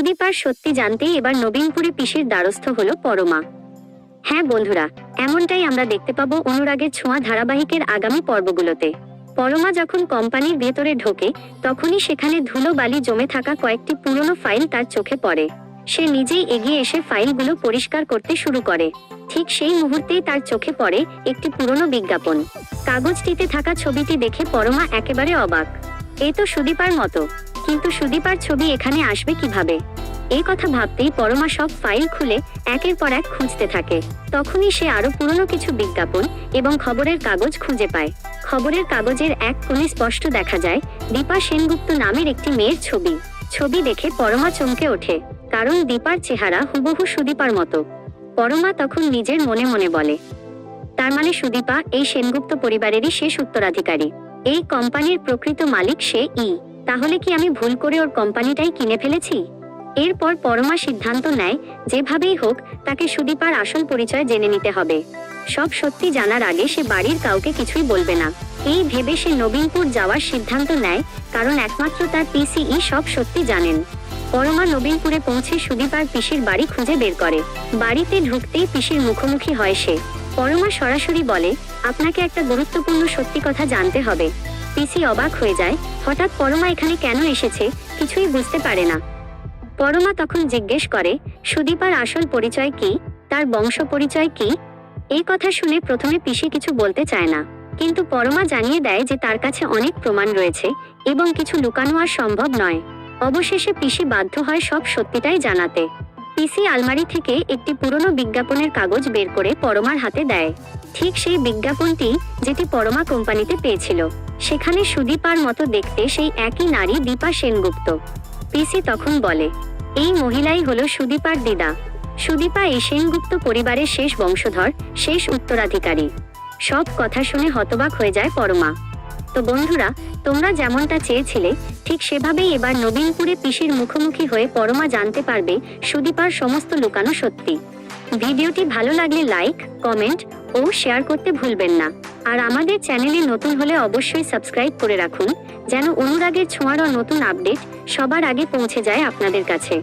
সুদীপার সত্যি জানতেই এবার নবীনপুরে পিসির দ্বারস্থ হলো পরমা। হ্যাঁ বন্ধুরা, এমনটাই আমরা দেখতে পাবো অনুরাগের ছোঁয়া ধারাবাহিকের আগামী পর্বগুলোতে। পরমা যখন কোম্পানির ভেতরে ঢোকে, তখনই সেখানে ধুলো বালি জমে থাকা কয়েকটি পুরনো ফাইল তার চোখে পড়ে। সে নিজেই এগিয়ে এসে ফাইলগুলো পরিষ্কার করতে শুরু করে। ঠিক সেই মুহূর্তেই তার চোখে পড়ে একটি পুরনো বিজ্ঞাপন। কাগজটিতে থাকা ছবিটি দেখে পরমা একেবারে অবাক। এ তো সুদীপার মতো। কিন্তু সুদীপার ছবি এখানে আসবে কীভাবে? এই কথা ভাবতেই পরমা সব ফাইল খুলে একের পর এক খুঁজতে থাকে। তখনই সে আরও পুরনো কিছু বিজ্ঞাপন এবং খবরের কাগজ খুঁজে পায়। খবরের কাগজের এক কোণে স্পষ্ট দেখা যায়, দীপা সেনগুপ্ত নামের একটি মেয়ের ছবি। ছবি দেখে পরমা চমকে ওঠে, কারণ দীপার চেহারা হুবহু সুদীপার মতো। পরমা তখন নিজের মনে মনে বলে, তার মানে সুদীপা, এই সেনগুপ্ত পরিবারেরই শেষ উত্তরাধিকারী। এই কোম্পানির প্রকৃত মালিক সে ই। তাহলে কি আমি ভুল করে ওর কোম্পানিটাই কিনে ফেলেছি? এরপর পরমা সিদ্ধান্ত নেয়, যেভাবেই হোক, তাকে সুদীপার আসল পরিচয় জেনে নিতে হবে। সব সত্যি জানার আগে সে বাড়ির কাউকে কিছুই বলবে না। এই ভেবে সে নবীনপুর যাওয়ার সিদ্ধান্ত নেয়, কারণ একমাত্র তার পিসিই সব সত্যি জানেন। পরমা নবীনপুরে পৌঁছে সুদীপার পিসির বাড়ি খুঁজে বের করে। বাড়িতে ঢুকতেই পিসির মুখোমুখি হয় সে। পরমা সরাসরি বলে, আপনাকে একটা গুরুত্বপূর্ণ সত্যি কথা জানতে হবে। পিসি অবাক হয়ে যায়। হঠাৎ পরমা এখানে কেন এসেছে? কিছুই বুঝতে পারে না। পরমা তখন জিজ্ঞেস করে, সুদীপার আসল পরিচয় কি? তার বংশ পরিচয় কি? এই কথা শুনে প্রথমে পিসি কিছু বলতে চায় না। কিন্তু পরমা জানিয়ে দেয় যে তার কাছে অনেক প্রমাণ রয়েছে এবং কিছু লুকানো আর সম্ভব নয়। অবশেষে পিসি বাধ্য হয় সব সত্যিটাই জানাতে। পিসি আলমারি থেকে একটি পুরনো বিজ্ঞাপনের কাগজ বের করে পরমার হাতে দেয়। ঠিক সেই বিজ্ঞাপনটি যেটি পরমা কোম্পানিতে পেয়েছিল। সেখানে সুদীপার মতো দেখতে সেই একই নারী দীপা সেনগুপ্ত। পিসি তখন বলে, এই মহিলাই হলো সুদীপার দিদা। সুদীপা এই সেনগুপ্ত পরিবারের শেষ বংশধর, শেষ উত্তরাধিকারী। সব কথা শুনে হতবাক হয়ে যায় পরমা। তো বন্ধুরা, তোমরা যেমনটা চেয়েছিলে, ঠিক সেভাবেই এবার নবীনপুরে পিসির মুখোমুখি হয়ে পরমা জানতে পারবে সুদীপার সমস্ত লুকানো সত্যি। ভিডিওটি ভালো লাগলে লাইক, কমেন্ট ও শেয়ার করতে ভুলবেন না। আর আমাদের চ্যানেলে নতুন হলে অবশ্যই সাবস্ক্রাইব করে রাখুন, যেন অনুরাগের ছোঁয়ারও নতুন আপডেট সবার আগে পৌঁছে যায় আপনাদের কাছে।